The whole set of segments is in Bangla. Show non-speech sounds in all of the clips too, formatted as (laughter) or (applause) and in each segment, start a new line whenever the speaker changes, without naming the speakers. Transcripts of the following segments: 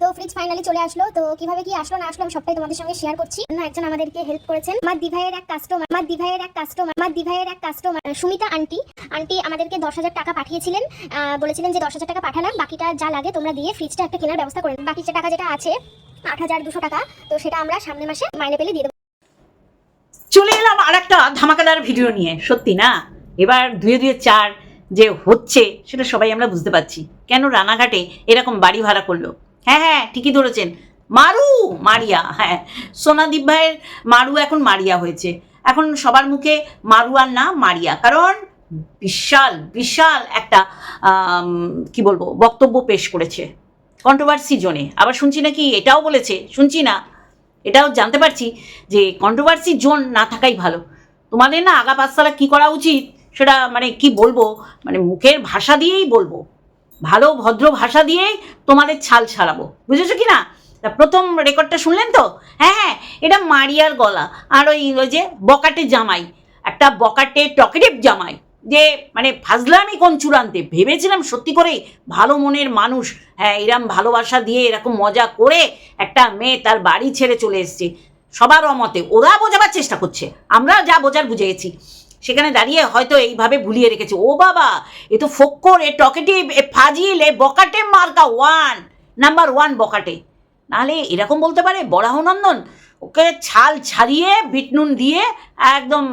তো ফ্রিজ ফাইনালি চলে আসলো। তো কীভাবে কি আসলো না আসলো আমি সবটাই তোমাদের সঙ্গে শেয়ার করছি। না একজন আমাদেরকে হেল্প করেছেন। আমার দিভাইয়ের এক কাস্টমার আমার দিভাইয়ের এক কাস্টমার আমার দিভাইয়ের এক কাস্টমার সুমিতা আন্টি আন্টি আমাদেরকে দশ হাজার টাকা পাঠিয়েছিলেন। বলেছিলেন যে দশ হাজার টাকা পাঠালাম, বাকিটা যা লাগে তোমরা দিয়ে ফ্রিজটা একটা কেনার ব্যবস্থা করে বাকি যে টাকা যেটা আছে, আট হাজার দুশো টাকা, তো সেটা আমরা সামনের মাসে মাইনে পেলে দিয়ে দেবো।
চলে এলাম আর একটা ধামাকাদার ভিডিও নিয়ে, সত্যি না? এবার দুয়ে দুয়ে চার যে হচ্ছে, সেটা সবাই আমরা বুঝতে পারছি। কেন রানাঘাটে এরকম বাড়ি ভাড়া করল? হ্যাঁ হ্যাঁ ঠিকই ধরেছেন। মারু, মারিয়া হ্যাঁ। সোনাদীপ ভাইয়ের মারু এখন মারিয়া হয়েছে। এখন সবার মুখে মারু আর না মারিয়া। কারণ বিশাল বিশাল একটা কি বলব, বক্তব্য পেশ করেছে কন্ট্রোভার্সি জোনে। আবার শুনছি নাকি এটাও বলেছে, শুনছি না। এটাও জানতে পারছি যে কন্ট্রোভার্সি জোন না থাকাই ভালো। তোমাদের না আগা পাঁচতলা কী করা উচিত, সেটা মানে কি বলব মানে মুখের ভাষা দিয়েই বলব। ভালো ভদ্র ভাষা দিয়েই তোমাদের ছাল ছাড়াবো। বুঝেছ কি না? তা প্রথম রেকর্ডটা শুনলেন তো? হ্যাঁ হ্যাঁ এটা মারিয়ার গলা। আর ওই ওই যে বকাটে জামাই, একটা বকাটে টকেটিভ জামাই, যে মানে ফাজলামি কোন চূড়ান্তে? ভেবেছিলাম সত্যি করে ভালো মনের মানুষ হ্যাঁ এরম ভালোবাসা দিয়ে এরকম মজা করে একটা মেয়ে তার বাড়ি ছেড়ে চলে এসছে। সবার অমতে ওরা বোঝাবার চেষ্টা করছে। আমরা যা বোঝার বুঝে গেছি। সেখানে দাঁড়িয়ে হয়তো এইভাবে ভুলিয়ে রেখেছে। ও বাবা, এ তো ফক্কর, এ টকেটিভ এ ফাজিল, এ বকাটে মার্কা, ওয়ান, নাম্বার ওয়ান বকাটে। নাহলে এরকম বলতে পারে বরাহনন্দন, ওকে ছাল ছাড়িয়ে বিটনুন দিয়ে একদম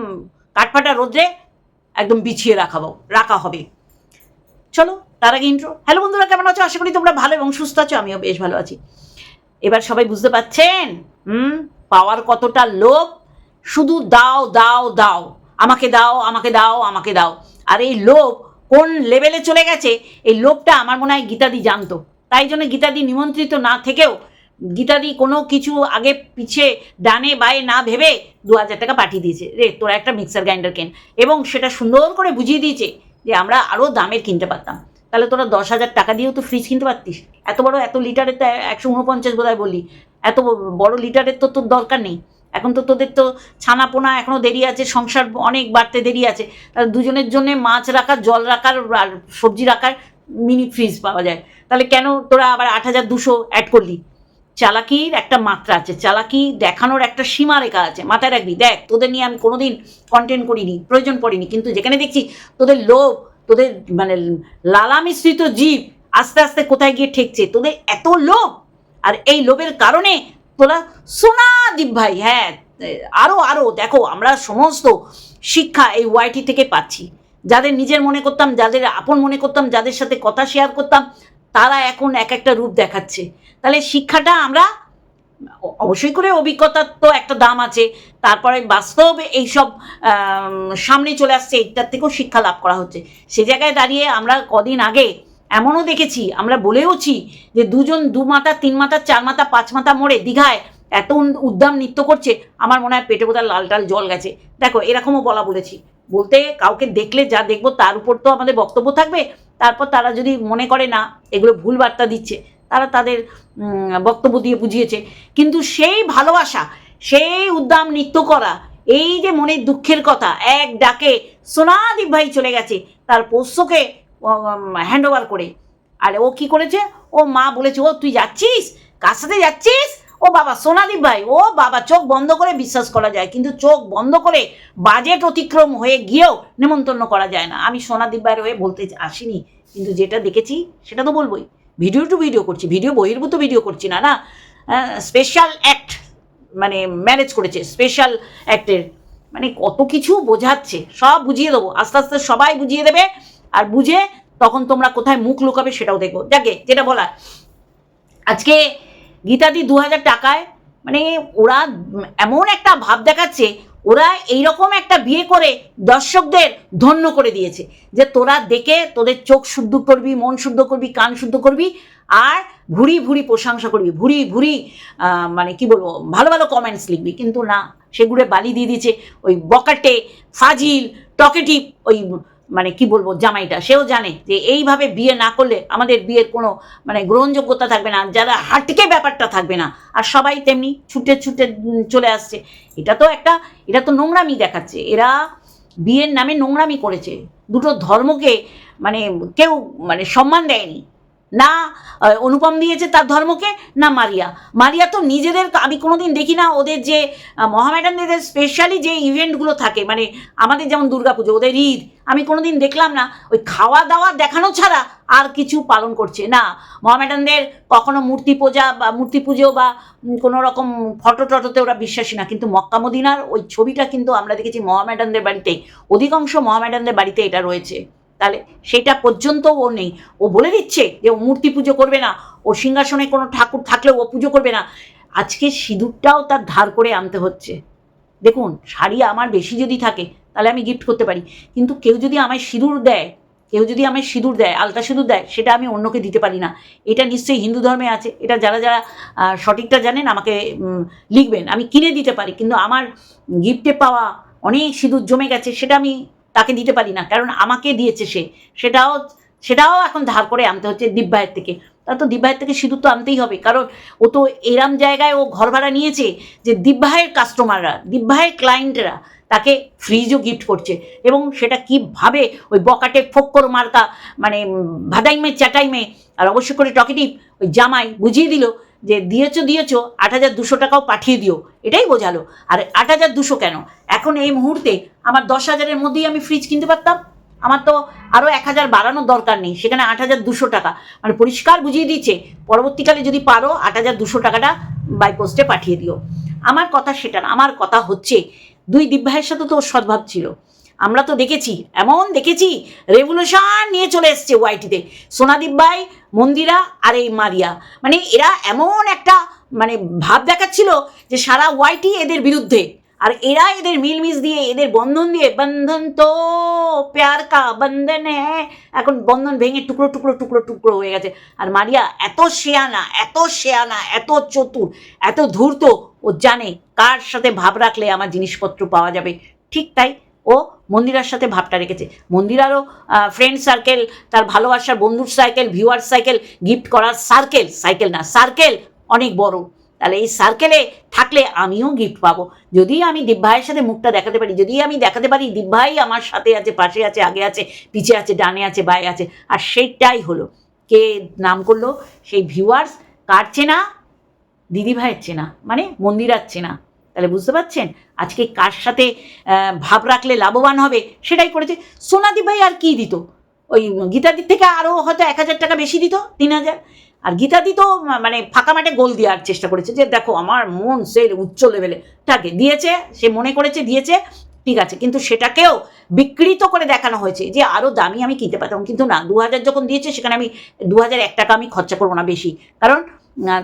কাঠফাটা রোদ্রে একদম বিছিয়ে রাখাবো রাখা হবে। চলো, তার আগে ইন্ট্রো হ্যালো বন্ধুরা, কেমন আছো? আশা করি তোমরা ভালো এবং সুস্থ আছো, আমিও বেশ ভালো আছি। এবার সবাই বুঝতে পারছেন? হুম, পাওয়ার কতটা লোভ? শুধু দাও দাও দাও। আমাকে দাও আমাকে দাও আমাকে দাও। আর এই লোভ কোন লেভেলে চলে গেছে? এই লোভটা আমার মনে হয় গীতাদি জানতো। তাই জন্য গীতাদি নিমন্ত্রিত না থেকেও গীতাদি কোনো কিছু আগে পিছে ডানে বায়ে না ভেবে দু হাজার টাকা পাঠিয়ে দিয়েছে। রে, তোরা একটা মিক্সার গ্রাইন্ডার কেন? এবং সেটা সুন্দর করে বুঝিয়ে দিয়েছে যে আমরা আরও দামের কিনতে পারতাম। তাহলে তোরা দশ হাজার টাকা দিয়েও তো ফ্রিজ কিনতে পারতিস। এত বড়, এত লিটারের তো একশো উনপঞ্চাশ বোধহয় বললি। এত বড় লিটারের তো তোর দরকার নেই। এখন তো তোদের তো ছানা পোনা এখনও দেরি আছে, সংসার অনেক বাড়তে দেরি আছে। তাহলে দুজনের জন্য মাছ রাখার, জল রাখার আর সবজি রাখার মিনি ফ্রিজ পাওয়া যায়। তাহলে কেন তোরা আবার আট হাজার দুশো অ্যাড করলি? চালাকির একটা মাত্রা আছে, চালাকি দেখানোর একটা সীমা রেখা আছে, মাথায় রাখবি। দেখ, তোদের নিয়ে আমি কোনোদিন কন্টেন্ট করিনি, প্রয়োজন পড়িনি, কিন্তু যেখানে দেখছি তোদের লোভ, তোদের মানে লালা মিশ্রিত জীব আস্তে আস্তে কোথায় গিয়ে ঠেকছে, তোদের এত লোভ। আর এই লোভের কারণে তোরা সোনা দীপ ভাই হ্যাঁ আরও আরও দেখো, আমরা সমস্ত শিক্ষা এই ওয়াইটি থেকে পাচ্ছি। যাদের নিজের মনে করতাম, যাদের আপন মনে করতাম, যাদের সাথে কথা শেয়ার করতাম, তারা এখন এক একটা রূপ দেখাচ্ছে। তাহলে শিক্ষাটা আমরা অবশ্যই করে অভিজ্ঞতার তো একটা দাম আছে, তারপরে বাস্তব এইসব সামনে চলে আসছে, এইটার থেকেও শিক্ষা লাভ করা হচ্ছে। সে জায়গায় দাঁড়িয়ে আমরা কদিন আগে এমনও দেখেছি, আমরা বলেওছি যে দুজন দু মাথা, তিন মাথা, চার মাথা, পাঁচ মাথা মোড়ে দীঘায় এত উদ্দাম নৃত্য করছে, আমার মনে হয় পেটে বোধহয় লাল টাল জল গেছে। দেখো, এরকমও বলা বলেছি। বলতে কাউকে দেখলে যা দেখব তার উপর তো আমাদের বক্তব্য থাকবে, তারপর তারা যদি মনে করে না, এগুলো ভুল বার্তা দিচ্ছে, তারা তাদের বক্তব্য দিয়ে বুঝিয়েছে। কিন্তু সেই ভালোবাসা, সেই উদ্দাম নৃত্য করা, এই যে মনের দুঃখের কথা, এক ডাকে সোনাদীপ ভাই চলে গেছে, তার পোষ্যকে হ্যান্ড ওভার করে। আর ও কি করেছে? ও মা বলেছে, ও, তুই যাচ্ছিস? কার সাথে যাচ্ছিস? ও বাবা, সোনাদীপ ভাই, ও বাবা, চোখ বন্ধ করে বিশ্বাস করা যায়, কিন্তু চোখ বন্ধ করে বাজেট অতিক্রম হয়ে গিয়েও নেমন্তন্ন করা যায় না। আমি সোনাদীপ ভাইয়ের হয়ে বলতে আসিনি, কিন্তু যেটা দেখেছি, সেটা তো বলবোই। ভিডিও টু ভিডিও করছি, ভিডিও বহির্ভূত ভিডিও করছি না না? স্পেশাল অ্যাক্ট মানে ম্যানেজ করেছে স্পেশাল অ্যাক্টের মানে কত কিছু বোঝাচ্ছে, সব বুঝিয়ে দেবো। আস্তে আস্তে সবাই বুঝিয়ে দেবে আর বুঝে তখন তোমরা কোথায় মুখ লুকাবে সেটাও দেখব। যাকে, যেটা বলার। আজকে গীতাদি দু হাজার টাকায় মানে ওরা এমন একটা ভাব দেখাচ্ছে, ওরা এইরকম একটা বিয়ে করে দর্শকদের ধন্য করে দিয়েছে, যে তোরা দেখে তোদের চোখ শুদ্ধ করবি, মন শুদ্ধ করবি, কান শুদ্ধ করবি, আর ভুরি ভুরি প্রশংসা করবি, ভুরি ভুরি মানে কি বলব, ভালো ভালো কমেন্টস লিখবি। কিন্তু না, সেগুলো বালি দিয়ে দিয়েছে ওই বকাটে, ফাজিল টকেটিভ ওই মানে কি বলব, জামাইটা, সেও জানে যে এইভাবে বিয়ে না করলে আমাদের বিয়ের কোনো মানে গ্রহণযোগ্যতা থাকবে না, যারা হাটকে ব্যাপারটা থাকবে না। আর সবাই তেমনি ছুটে ছুটে চলে আসছে। এটা তো একটা, এটা তো নোংরামি দেখাচ্ছে। এরা বিয়ের নামে নোংরামি করেছে। দুটো ধর্মকে মানে কেউ মানে সম্মান দেয়নি। না অনুপম দিয়েছে তার ধর্মকে, না মারিয়া। মারিয়া তো নিজেদের আমি কোনোদিন দেখি না, ওদের যে মহামেডানদের স্পেশালি যে ইভেন্টগুলো থাকে মানে আমাদের যেমন দুর্গাপুজো, ওদের ঈদ, আমি কোনোদিন দেখলাম না, ওই খাওয়া দাওয়া দেখানো ছাড়া আর কিছু পালন করছে। না, মহামেডানদের কখনো মূর্তি পূজা বা মূর্তি পুজো বা কোনো রকম ফটো টটোতে ওরা বিশ্বাসী না, কিন্তু মক্কা মদিনার ওই ছবিটা কিন্তু আমরা দেখেছি মহামেডানদের বাড়িতেই। অধিকাংশ মহামেডানদের বাড়িতে এটা রয়েছে। তাহলে সেটা পর্যন্ত ও নেই। ও বলে দিচ্ছে যে ও মূর্তি পুজো করবে না। ও সিংহাসনে কোনো ঠাকুর থাকলেও ও পুজো করবে না। আজকে সিঁদুরটাও তার ধার করে আনতে হচ্ছে। দেখুন, শাড়ি আমার বেশি যদি থাকে, তাহলে আমি গিফট করতে পারি। কিন্তু কেউ যদি আমায় সিঁদুর দেয়, কেউ যদি আমায় সিঁদুর দেয়, আলতা সিঁদুর দেয়, সেটা আমি অন্যকে দিতে পারি না। এটা নিশ্চয়ই হিন্দু ধর্মে আছে। এটা যারা যারা সঠিকটা জানেন, আমাকে লিখবেন। আমি কিনে দিতে পারি, কিন্তু আমার গিফটে পাওয়া অনেক সিঁদুর জমে গেছে, সেটা আমি তাকে দিতে পারি না, কারণ আমাকে দিয়েছে সে। সেটাও সেটাও এখন ধার করে আনতে হচ্ছে দিব্যায়ের থেকে। তা তো দিব্যায়ের থেকে সিঁদুর তো আনতেই হবে, কারণ ও তো এরাম জায়গায় ও ঘর ভাড়া নিয়েছে যে দিব্যায়ের কাস্টমাররা দিব্যায়ের ক্লায়েন্টরা তাকে ফ্রিজও গিফট করছে। এবং সেটা কীভাবে ওই বকাটে ফক্কর মার্কা মানে ভাদাইমে, চাটাইমে, আর অবশ্য করে টকেটিভ ওই জামাই বুঝিয়ে দিল যে দিয়েছ দিয়েছ, আট হাজার দুশো টাকাও পাঠিয়ে দিও। এটাই বোঝালো। আর আট হাজার দুশো কেন? এখন এই মুহূর্তে আমার দশ হাজারের মধ্যেই আমি ফ্রিজ কিনতে পারতাম। আমার তো আরও এক হাজার বাড়ানোর দরকার নেই। সেখানে আট হাজার দুশো টাকা। মানে পরিষ্কার বুঝিয়ে দিচ্ছে পরবর্তীকালে যদি পারো, আট হাজার দুশো টাকাটা বাই পোস্টে পাঠিয়ে দিও। আমার কথা সেটা না, আমার কথা হচ্ছে, দুই দিব্যাহের সাথে তো ওর সদ্ভাব ছিল। আমরা তো দেখেছি, এমন দেখেছি রেভলিউশন নিয়ে চলে এসছে ওয়াইটিতে সোনা দিব্যাই মন্দিরা আর এই মারিয়া। মানে এরা এমন একটা মানে ভাব দেখাচ্ছিল যে সারা ওয়াইটি এদের বিরুদ্ধে। আর এরা এদের মিলমিশ দিয়ে, এদের বন্ধন দিয়ে, বন্ধন তো প্যার কা বন্ধন হ্যাঁ এখন বন্ধন ভেঙে টুকরো টুকরো টুকরো টুকরো হয়ে গেছে। আর মারিয়া এত শেয়ানা এত শেয়ানা এত চতুর, এত ধূর্ত, ও জানে কার সাথে ভাব রাখলে আমার জিনিসপত্র পাওয়া যাবে। ঠিক তাই ও মন্দিরার সাথে ভাবটা রেখেছে। মন্দিরারও ফ্রেন্ড সার্কেল তার ভালোবাসার বন্ধুর সাইকেল ভিউয়ার সাইকেল গিফট করার সার্কেল সাইকেল না সার্কেল অনেক বড়। তাহলে এই সার্কেলে থাকলে আমিও গিফট পাবো। যদি আমি দিব্যাইয়ের সাথে মুখটা দেখাতে পারি, যদি আমি দেখাতে পারি দিব্যাই আমার সাথে আছে, পাশে আছে, আগে আছে, পিছে আছে, ডানে আছে, বায়ে আছে, আর সেইটাই হলো। কে নাম করল? সেই ভিউয়ার্স কার চেনা? দিদিভাইয়ের চেনা মানে মন্দিরার চেনা। তাহলে বুঝতে পারছেন? আজকে কার সাথে ভাব রাখলে লাভবান হবে? সেটাই করেছে। সোনাদি ভাই আর কি দিত? ওই গীতাদির থেকে আরও হয়তো এক হাজার টাকা বেশি দিত, তিন হাজার? আর গীতাদি তো মানে ফাঁকা মাঠে গোল দেওয়ার চেষ্টা করেছে যে, দেখো, আমার মন সে উচ্চ লেভেলে তাকে দিয়েছে, সে মনে করেছে, দিয়েছে, ঠিক আছে। কিন্তু সেটাকেও বিকৃত করে দেখানো হয়েছে যে আরও দামি আমি কিনতে পারতাম। কিন্তু না, দু হাজার যখন দিয়েছে, সেখানে আমি দু হাজার এক টাকা আমি খরচা করব না বেশি। কারণ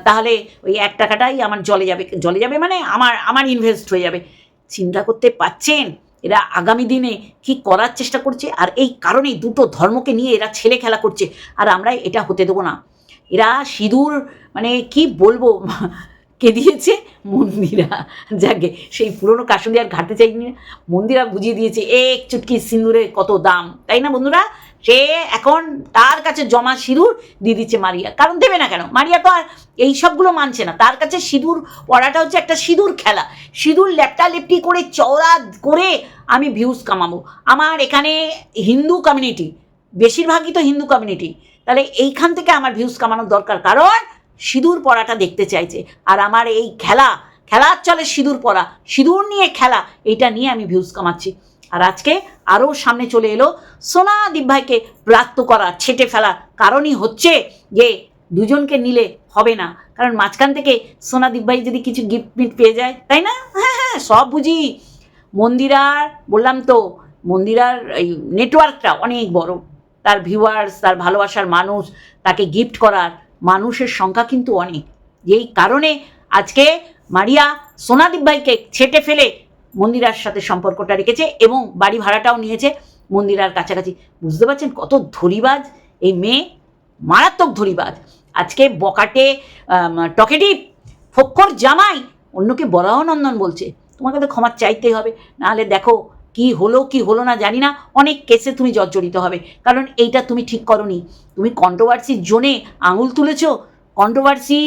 তাহলে ওই এক টাকাটাই আমার জলে যাবে জলে যাবে মানে আমার আমার ইনভেস্ট হয়ে যাবে। চিন্তা করতে পাচ্ছেন এরা আগামী দিনে কি করার চেষ্টা করছে? আর এই কারণেই দুটো ধর্মকে নিয়ে এরা ছেলে খেলা করছে। আর আমরা এটা হতে দেবো না। এরা সিঁদুর মানে কি বলব, (laughs) কে দিয়েছে? মন্দিরা। যাকে, সেই পুরনো কাশুনি আর ঘাটতে চাইনি। মন্দিরা বুঝিয়ে দিয়েছে এক চুটকি সিঁদুরের কত দাম? তাই না বন্ধুরা? সে এখন তার কাছে জমা সিঁদুর দিয়ে দিচ্ছে মারিয়া। কারণ দেবে না কেন? মারিয়া তো আর এই সবগুলো মানছে না। তার কাছে সিঁদুর পড়াটা হচ্ছে একটা সিঁদুর খেলা। সিঁদুর লেপটা লেপটি করে, চওড়া করে আমি ভিউজ কামাবো। আমার এখানে হিন্দু কমিউনিটি বেশিরভাগই তো হিন্দু কমিউনিটি তাহলে এইখান থেকে আমার ভিউজ কামানোর দরকার। কারণ সিঁদুর পড়াটা দেখতে চাইছে। আর আমার এই খেলা, খেলার চলে সিঁদুর পড়া। সিঁদুর নিয়ে খেলা, এইটা নিয়ে আমি ভিউজ কামাচ্ছি। আর আজকে আরও সামনে চলে এলো সোনা দিব্যাইকে প্রাপ্ত করা, ছেটে ফেলা। কারণই হচ্ছে যে দুজনকে নিলে হবে না। কারণ মাঝখান থেকে সোনা দিব্যাই যদি কিছু গিফট মিফট পেয়ে যায়, তাই না? হ্যাঁ হ্যাঁ সব বুঝি। মন্দিরার, বললাম তো, মন্দিরার এই নেটওয়ার্কটা অনেক বড়। তার ভিউয়ার্স তার ভালোবাসার মানুষ, তাকে গিফট করার মানুষের সংখ্যা কিন্তু অনেক। যেই কারণে আজকে মারিয়া সোনাদীপ ভাইকে ছেটে ফেলে মন্দিরার সাথে সম্পর্কটা রেখেছে এবং বাড়ি ভাড়াটাও নিয়েছে মন্দিরার কাছাকাছি। বুঝতে পারছেন কত ধরিবাজ এই মেয়ে মারাত্মক ধরিবাজ আজকে বকাটে আম, টকেটিভ ফক্কর জামাই অন্যকে বরাহনন্দন বলছে। তোমাকে তো ক্ষমা চাইতেই হবে। নাহলে দেখো কি হলো কি হলো না জানি না। অনেক কেসে তুমি জর্জরিত হবে। কারণ এইটা তুমি ঠিক করনি। তুমি কন্ট্রোভার্সির জোনে আঙুল তুলেছ। কন্ট্রোভার্সি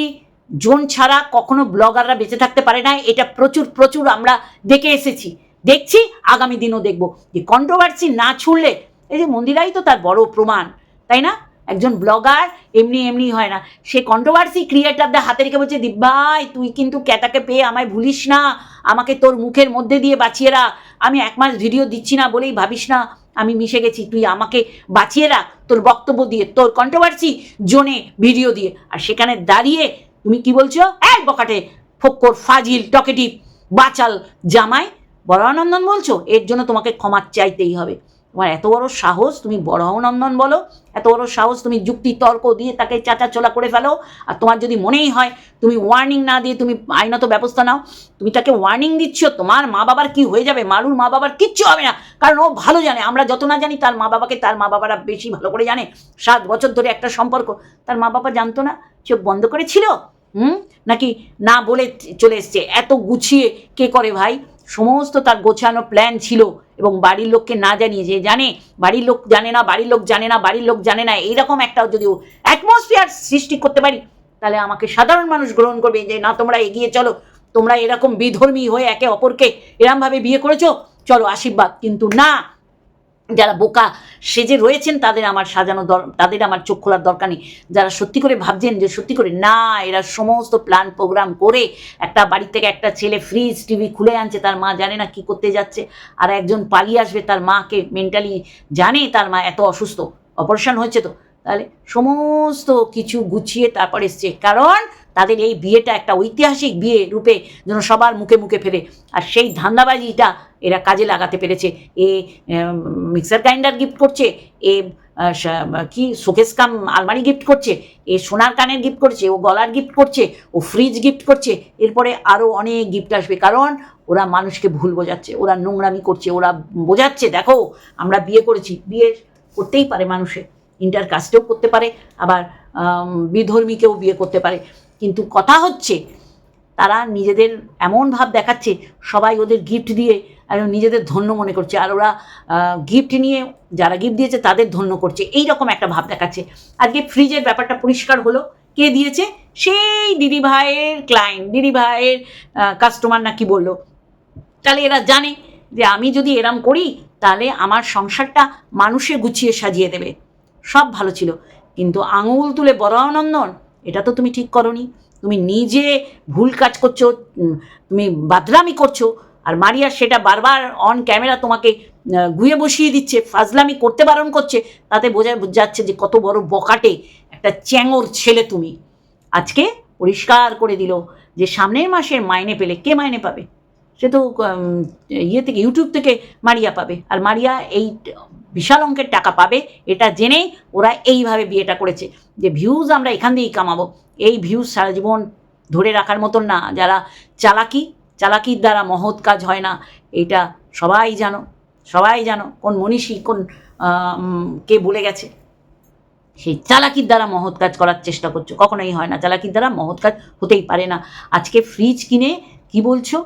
জোন ছাড়া কখনো ব্লগাররা বেঁচে থাকতে পারে না। এটা প্রচুর প্রচুর আমরা দেখে এসেছি। দেখছি, আগামী দিনও দেখব। যে কন্ট্রোভার্সি না ছুড়লে, এই যে মন্দিরাই তো তার বড় প্রমাণ, তাই না? একজন ব্লগার এমনি এমনি হয় না। সে কন্ট্রোভার্সি ক্রিয়েটারদের হাতে রেখে বলছে দিব্যাই তুই কিন্তু ক্যাটাকে পেয়ে আমায় ভুলিস না। আমাকে তোর মুখের মধ্যে দিয়ে বাঁচিয়ে রাখ। আমি এক মাস ভিডিও দিচ্ছি না বলেই ভাবিস না। আমি মিশে গেছি। তুই আমাকে বাঁচিয়ে রাখ। তোর বক্তব্য দিয়ে, তোর কন্ট্রোভার্সি জোনে ভিডিও দিয়ে। আর সেখানে দাঁড়িয়ে তুমি কি বলছো? এক বকাটে, ফক্কর, ফাজিল, টকেটিভ, বাচাল, জামাই বড়ানন্দন বলছো? এর জন্য তোমাকে ক্ষমা চাইতেই হবে। তোমার এত বড় সাহস, তুমি বড়ানন্দন বলো। এত বড় সাহস, তুমি যুক্তি, তর্ক দিয়ে তাকে চাচা চোলা করে ফেলো। আর তোমার যদি মনেই হয়, তুমি ওয়ার্নিং না দিয়ে তুমি আইনত ব্যবস্থা নাও। তুমি তাকে ওয়ার্নিং দিচ্ছ, তোমার মা বাবার কি হয়ে যাবে? মারুর মা বাবার কিচ্ছু হবে না। কারণ ও ভালো জানে, আমরা যত না জানি তার মা বাবাকে তার মা বাবারা বেশি ভালো করে জানে। সাত বছর ধরে একটা সম্পর্ক, তার মা বাবা জানতো না, চোখ বন্ধ করেছিল? হুম? নাকি না বলে চলে এসছে? এত গুছিয়ে কে করে ভাই? সমস্ত তার গোছানো প্ল্যান ছিল এবং বাড়ির লোককে না জানিয়ে যে জানে, বাড়ির লোক জানে না, বাড়ির লোক জানে না, বাড়ির লোক জানে না, এইরকম একটা যদি অ্যাটমসফিয়ার সৃষ্টি করতে পারি, তাহলে আমাকে সাধারণ মানুষ গ্রহণ করবে যে না, তোমরা এগিয়ে চলো, তোমরা এরকম বিধর্মী হয়ে একে অপরকে এরমভাবে বিয়ে করেছ, চলো আশীর্বাদ। কিন্তু না, যারা বোকা সেজে রয়েছেন তাদের আমার সাজানো দর, তাদের আমার চোখ খোলার দরকার নেই। যারা সত্যি করে ভাবছেন যে সত্যি করে না, এরা সমস্ত প্ল্যান প্রোগ্রাম করে একটা বাড়ি থেকে একটা ছেলে ফ্রিজ টিভি খুলে আনছে, তার মা জানে না কি করতে যাচ্ছে। আর একজন পালিয়ে আসবে, তার মাকে মেন্টালি জানে, তার মা এত অসুস্থ। অপারেশন হয়েছে তো। তাহলে সমস্ত কিছু গুছিয়ে তারপর এসছে। কারণ তাদের এই বিয়েটা একটা ঐতিহাসিক বিয়ে রূপে যেন সবার মুখে মুখে ফেরে। আর সেই ধান্দাবাজিটা এরা কাজে লাগাতে পেরেছে। এ মিক্সার গ্রাইন্ডার গিফট করছে, এ কি, শোকেস কাম আলমারি গিফট করছে, এ, সোনার কানের গিফট করছে, ও গলার গিফট করছে, ও ফ্রিজ গিফট করছে। এরপরে আরও অনেক গিফট আসবে, কারণ ওরা মানুষকে ভুল বোঝাচ্ছে, ওরা নোংরামি করছে, ওরা বোঝাচ্ছে, দেখো, আমরা বিয়ে করেছি। বিয়ে করতেই পারে মানুষে ইন্টার কাস্টেও করতে পারে, আবার বিধর্মীকেও বিয়ে করতে পারে। কিন্তু কথা হচ্ছে, তারা নিজেদের এমন ভাব দেখাচ্ছে, সবাই ওদের গিফট দিয়ে নিজেদের ধন্য মনে করছে। আর ওরা গিফট নিয়ে যারা গিফট দিয়েছে তাদের ধন্য করছে। এই রকম একটা ভাব দেখাচ্ছে। আজকে ফ্রিজের ব্যাপারটা পরিষ্কার হলো। কে দিয়েছে? সেই দিদি ভাইয়ের ক্লায়েন্ট দিদি ভাইয়ের কাস্টমার না কি বলল। তাহলে এরা জানে যে আমি যদি এরম করি, তাহলে আমার সংসারটা মানুষে গুছিয়ে সাজিয়ে দেবে। সব ভালো ছিল। কিন্তু আঙুল তুলে বড় আনন্দন এটা তো তুমি ঠিক করনি। তুমি নিজে ভুল কাজ করছ তুমি বাদরামি করছ, আর মারিয়া সেটা বারবার অন ক্যামেরা তোমাকে গুয়ে বসিয়ে দিচ্ছে, ফাজলামি করতে বারণ করছে, তাতে বোঝা যাচ্ছে যে কত বড় বকাটে একটা চ্যাঙর ছেলে তুমি। আজকে পরিষ্কার করে দিল যে সামনের মাসের মাইনে পেলে কে মাইনে পাবে? সে তো ইয়ে থেকে ইউটিউব থেকে মারিয়া পাবে। আর মারিয়া এই বিশাল অঙ্কের টাকা পাবে, এটা জেনেই ওরা এইভাবে বিয়েটা করেছে। যে ভিউজ আমরা এখান দিয়েই কামাবো। এই ভিউজ সারা জীবন ধরে রাখার মতন না। যারা চালাকি, চালাকির দ্বারা মহৎ কাজ হয় না এটা সবাই জানো সবাই জানো কোন মনীষী, কোন কে বলে গেছে। সেই চালাকির দ্বারা মহৎ কাজ করার চেষ্টা করছ। কখনোই হয় না। চালাকির দ্বারা মহৎ কাজ হতেই পারে না। আজকে ফ্রিজ কিনে কি বলছো?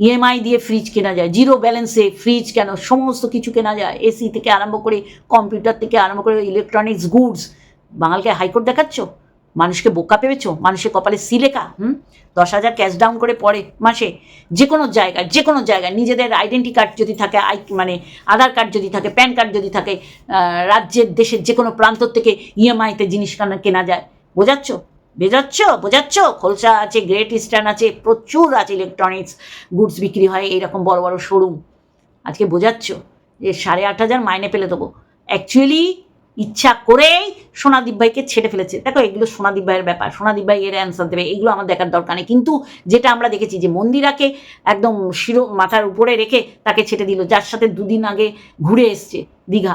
ইএমআই দিয়ে ফ্রিজ কেনা যায় জিরো ব্যালেন্সে ফ্রিজ কেন, সমস্ত কিছু কেনা যায় এসি থেকে আরম্ভ করে কম্পিউটার থেকে আরম্ভ করে ইলেকট্রনিক্স গুডস বাঙালকে হাইকোর্ট দেখাচ্ছ? মানুষকে বোকা পেয়েছ মানুষের কপালে সিলেকা হুম? দশ হাজার ক্যাশ ডাউন করে পড়ে মাসে যে কোনো জায়গায় যে কোনো জায়গায় নিজেদের আইডেন্টি কার্ড যদি থাকে আই মানে আধার কার্ড যদি থাকে প্যান কার্ড যদি থাকে রাজ্যের, দেশের যে কোনো প্রান্ত থেকে ইএমআইতে জিনিস কেনা কেনা যায়। বোঝাচ্ছ? বোঝাচ্ছ বোঝাচ্ছ? খোলসা আছে গ্রেট ইস্টার্ন আছে, প্রচুর আছে ইলেকট্রনিক্স গুডস বিক্রি হয়, এইরকম বড় বড় শোরুম আজকে বোঝাচ্ছ যে সাড়ে আট হাজার মাইনে পেলে দেবো। অ্যাকচুয়ালি ইচ্ছা করেই সোনাদীপ ভাইকে ছেড়ে ফেলেছে। দেখো, এগুলো সোনাদীপ ভাইয়ের ব্যাপার। সোনাদীপ ভাই এর অ্যান্সার দেবে, এগুলো আমার দেখার দরকার নেই। কিন্তু যেটা আমরা দেখেছি যে মন্দিরাকে একদম শিরো, মাথার উপরে রেখে তাকে ছেড়ে দিল, যার সাথে দুদিন আগে ঘুরে এসছে দীঘা।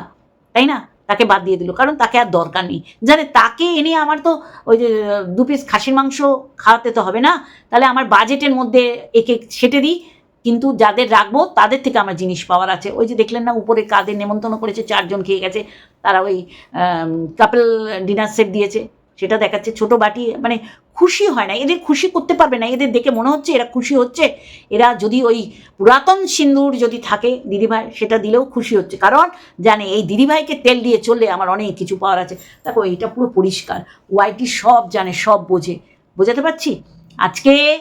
তাই না? তাকে বাদ দিয়ে দিল, কারণ তাকে আর দরকার নেই। জানে তাকে এনে আমার তো ওই যে, দু পিস খাসির মাংস খাওয়াতে তো হবে না, তাহলে আমার বাজেটের মধ্যে একে সেটে দিই। কিন্তু যাদের রাখব, তাদের থেকে আমার জিনিস পাওয়ার আছে। ওই যে দেখলেন না, উপরে কাদের নেমন্তন্ন করেছে, চারজন খেয়ে গেছে, তারা ওই কাপেল ডিনার সেট দিয়েছে। সেটা দেখাচ্ছে, ছোট বাটি মানে খুশি হয় না, এদের খুশি করতে পারবে না, এদের দেখে মনে হচ্ছে এরা খুশি হচ্ছে। এরা যদি ওই পুরাতন সিন্দুর যদি থাকে, দিদিভাই, সেটা দিলেও খুশি হচ্ছে। কারণ জানে, এই দিদিভাইকে তেল দিয়ে চললে আমার অনেক কিছু পাওয়ার আছে। দেখো, এইটা পুরো পরিষ্কার। ওয়াইটি সব জানে, সব বোঝে। বোঝাতে পারছি? আজকে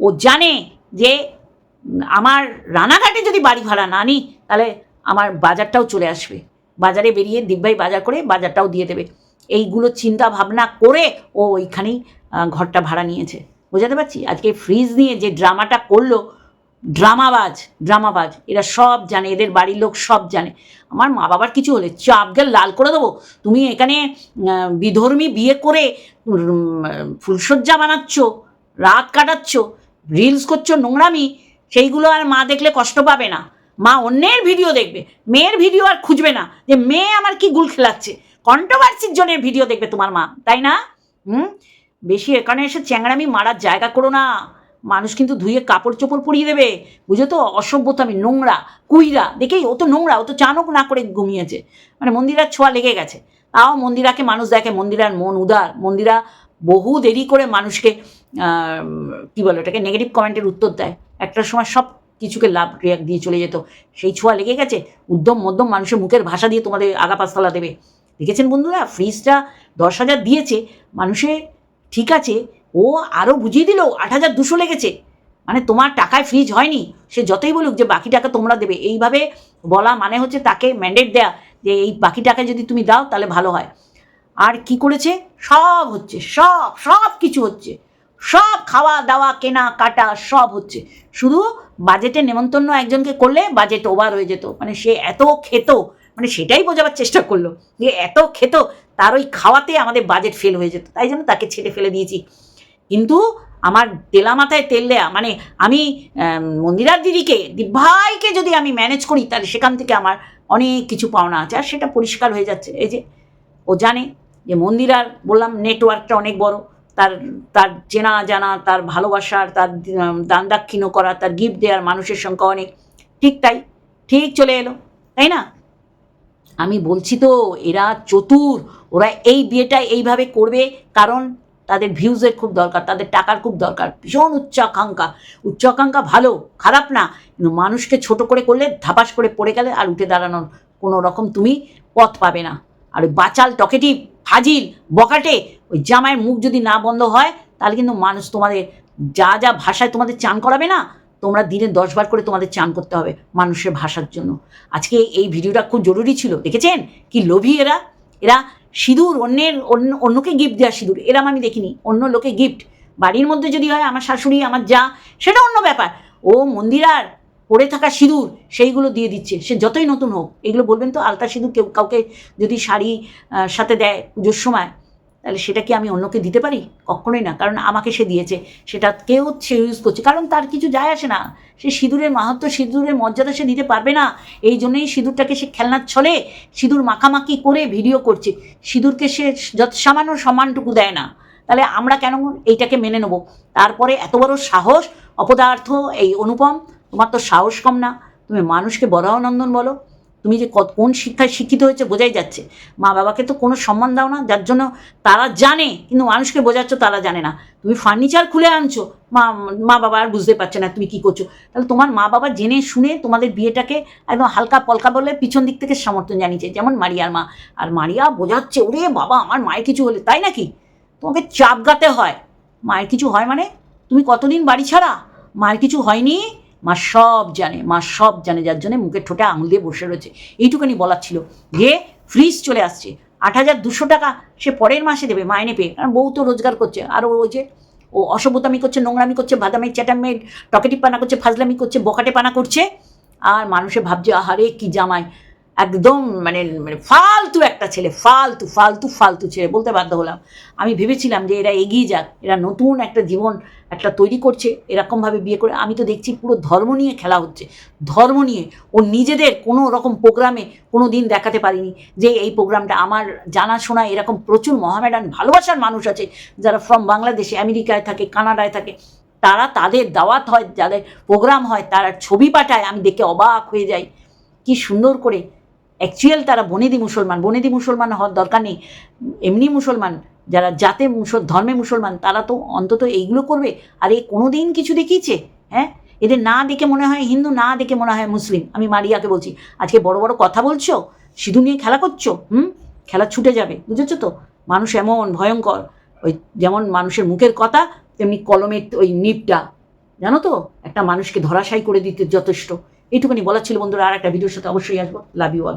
ও জানে যে, আমার রানাঘাটে যদি বাড়ি ভাড়া না নিই, তাহলে আমার বাজারটাও চলে আসবে। বাজারে বেরিয়ে দিব্যাই বাজার করে বাজারটাও দিয়ে দেবে। এইগুলো চিন্তা ভাবনা করে ও ওইখানেই ঘরটা ভাড়া নিয়েছে। বোঝাতে পারছি? আজকে ফ্রিজ নিয়ে যে ড্রামাটা করল ড্রামাবাজ ড্রামাবাজ এরা সব জানে, এদের বাড়ির লোক সব জানে। আমার মা বাবার কিছু হলে চাপ গেল, লাল করে দেবো। তুমি এখানে বিধর্মী বিয়ে করে ফুলসজ্জা বানাচ্ছ, রাত কাটাচ্ছ রিলস করছ, নোংরামি, সেইগুলো আর মা দেখলে কষ্ট পাবে না। মা অন্যের ভিডিও দেখবে, মেয়ের ভিডিও আর খুঁজবে না যে মেয়ে আমার কি গুল খেলাচ্ছে। কন্ট্রোভার্সির জনের ভিডিও দেখবে তোমার মা, তাই না? হুম? বেশি এখানে এসে চ্যাংড়ামি মারার জায়গা করো না। মানুষ কিন্তু ধুয়ে কাপড় চোপড় পরিয়ে দেবে। বুঝো তো? অসভ্যতা আমি নোংরা, কুইরা। দেখেই, ও তো নোংরা, ও তো চানক না করে ঘুমিয়েছে। মানে মন্দিরার ছোঁয়া লেগে গেছে। তাও মন্দিরাকে মানুষ দেখে, মন্দিরার মন উদার। মন্দিরা বহু দেরি করে মানুষকে কি বলে ওটাকে নেগেটিভ কমেন্টের উত্তর দেয়। একটা সময় সব কিছুকে লাভ রিয়াক্ট দিয়ে চলে যেত। সেই ছোঁয়া লেগে গেছে। উদ্যম মধ্যম মানুষের মুখের ভাষা দিয়ে তোমাদের আগা পাঁচতলা দেবে। দেখেছেন বন্ধুরা ফ্রিজটা দশ হাজার দিয়েছে, মানুষে ঠিক আছে, ও আরও বুঝিয়ে দিল, আট হাজার দুশো লেগেছে। মানে তোমার টাকায় ফ্রিজ হয়নি, সে যতই বলুক যে বাকি টাকা তোমরা দেবে। এইভাবে বলা মানে হচ্ছে তাকে ম্যান্ডেট দেয়া, যে এই বাকি টাকা যদি তুমি দাও, তাহলে ভালো হয়। আর কি করেছে? সব হচ্ছে, সব সব কিছু হচ্ছে। সব খাওয়া দাওয়া, কেনা, কাটা, সব হচ্ছে। শুধু বাজেটে নেমন্তন্ন একজনকে করলে বাজেট ওভার হয়ে যেত। মানে সে এত খেত মানে সেটাই বোঝাবার চেষ্টা করল যে এত খেত, তার ওই খাওয়াতে আমাদের বাজেট ফেল হয়ে যেত। তাই জন্য তাকে ছেড়ে ফেলে দিয়েছি। কিন্তু আমার তেলা মাথায় তেল দেয়া মানে আমি মন্দিরার দিদিকে দিভাইকে যদি আমি ম্যানেজ করি, তাহলে সেখান থেকে আমার অনেক কিছু পাওনা আছে। আর সেটা পরিষ্কার হয়ে যাচ্ছে। এই যে, ও জানে যে মন্দিরার, বললাম নেটওয়ার্কটা অনেক বড়। তার তার চেনা জানা, তার ভালোবাসার, তার দান দাক্ষিণ্য করা, তার গিফট দেওয়ার মানুষের সংখ্যা অনেক। ঠিক তাই, ঠিক চলে এলো। তাই না? বলছি তো, এরা চতুর, ওরা এই বিয়েটা এইভাবে করবে কারণ তাদের ভিউজের খুব দরকার, তাদের টাকার খুব দরকার, ভীষণ উচ্চাকাঙ্ক্ষা। উচ্চাকাঙ্ক্ষা ভালো, খারাপ না, কিন্তু মানুষকে ছোট করে করলে ধাপাস করে পড়ে গেলে আর উঠে দাঁড়ানোর কোনো রকম তুমি পথ পাবে না। আর ওই বাচাল, টকেটিভ, ফাজিল, বকাটে, ওই জামাইয়ের মুখ যদি না বন্ধ হয়, তাহলে কিন্তু মানুষ তোমাদের যা যা ভাষায় তোমাদের চান করাবে না তোমরা দিনে দশবার করে তোমাদের চান করতে হবে মানুষের ভাষার জন্য। আজকে এই ভিডিওটা খুব জরুরি ছিল, দেখেছেন? কি লোভী এরা? এরা সিঁদুর, অন্যের, অন্য, অন্যকে গিফট দেওয়া সিঁদুর, এরম আমি দেখিনি। অন্য লোকে গিফট বাড়ির মধ্যে যদি হয় আমার শাশুড়ি, আমার যা, সেটা অন্য ব্যাপার। ও মন্দিরার পড়ে থাকা সিঁদুর, সেইগুলো দিয়ে দিচ্ছে। সে যতই নতুন হোক, এগুলো বলবেন তো, আলতা সিঁদুর কেউ কাউকে যদি শাড়ি সাথে দেয় পুজোর সময় তাহলে সেটা কি আমি অন্যকে দিতে পারি? কখনোই না, কারণ আমাকে সে দিয়েছে। সেটা কেউ সে ইউজ করছে। কারণ তার কিছু যায় আসে না। সে সিঁদুরের মাহাত্ম, সিঁদুরের মর্যাদা সে দিতে পারবে না। এই জন্যই সিঁদুরটাকে সে খেলনার ছলে সিঁদুর মাখামাখি করে ভিডিও করছে। সিঁদুরকে সে যত সামান্য সম্মানটুকু দেয় না। তাহলে আমরা কেন এইটাকে মেনে নেব? তারপরে এত বড় সাহস, অপদার্থ, এই অনুপম, তোমার তো সাহস কম না। তুমি মানুষকে বরাহনন্দন বলো। তুমি যে কত কোন শিক্ষায় শিক্ষিত হয়েছে বোঝাই যাচ্ছে। মা বাবাকে তো কোনো সম্মান দাও না, যার জন্য তারা জানে, কিন্তু মানুষকে বোঝাচ্ছ তারা জানে না। তুমি ফার্নিচার খুলে আনছো, মা মা বাবা আর বুঝতে পারছে না তুমি কি করছ। তাহলে তোমার মা বাবা জেনে শুনে তোমাদের বিয়েটাকে একদম হালকা পলকা বলে পিছন দিক থেকে সমর্থন জানিয়েছে, যেমন মারিয়ার মা। আর মারিয়া বোঝাচ্ছে, ওরে বাবা, আমার মায়ের কিছু হলে, তাই নাকি? তোমাকে চাপ গাতে হয়। মায়ের কিছু হয় মানে? তুমি কতদিন বাড়ি ছাড়া? মায়ের কিছু হয়নি? মা সব জানে, মা সব জানে, যার জন্য মুখে ঠোঁটে আঙুল দিয়ে বসে রয়েছে। এইটুখানি বলার ছিল। যে ফ্রিজ চলে আসছে, আট হাজার দুশো টাকা সে পরের মাসে দেবে মাইনে পেয়ে। কারণ বউ তো রোজগার করছে। আর ওই যে, ও অসভ্যতামি করছে, নোংরামি করছে ভাদামি চ্যাটামি টকেটি পানা করছে, ফাজলামি করছে বকাটে পানা করছে। আর মানুষে ভাবছে, আহারে, কি জামাই। একদম মানে মানে ফালতু একটা ছেলে, ফালতু ফালতু ফালতু ছেলে বলতে বাধ্য হলাম। আমি ভেবেছিলাম যে এরা এগিয়ে যাক, এরা নতুন একটা জীবন একটা তৈরি করছে, এরকমভাবে বিয়ে করে। আমি তো দেখছি পুরো ধর্ম নিয়ে খেলা হচ্ছে, ধর্ম নিয়ে। ও নিজেদের কোনো রকম প্রোগ্রামে কোনো দিন দেখাতে পারিনি যে এই প্রোগ্রামটা আমার জানাশোনা এরকম প্রচুর মহামেডান ভালোবাসার মানুষ আছে, যারা ফ্রম বাংলাদেশে, আমেরিকায় থাকে, কানাডায় থাকে। তারা তাদের দাওয়াত হয়, যাদের প্রোগ্রাম হয়, তারা ছবি পাঠায়, আমি দেখে অবাক হয়ে যাই। কি সুন্দর করে অ্যাকচুয়াল তারা বনেদি মুসলমান বনেদি মুসলমান হওয়ার দরকার নেই। এমনি মুসলমান, যারা জাতে মুসল, ধর্মে মুসলমান, তারা তো অন্তত এইগুলো করবে। আর এ কোনো দিন কিছু দেখিয়েছে হ্যাঁ? এদের না দেখে মনে হয় হিন্দু, না দেখে মনে হয় মুসলিম। আমি মারিয়াকে বলছি, আজকে বড় বড় কথা বলছো, সিধু নিয়ে খেলা করছ, হুম? খেলা ছুটে যাবে, বুঝেছ তো? মানুষ এমন ভয়ঙ্কর, ওই যেমন মানুষের মুখের কথা, তেমনি কলমের ওই নিপটা। জানো তো? একটা মানুষকে ধরাশায়ী করে দিতে যথেষ্ট। এইটুকুনি বলার ছিল বন্ধুরা আর একটা ভিডিওর সাথে অবশ্যই আসব। Love you all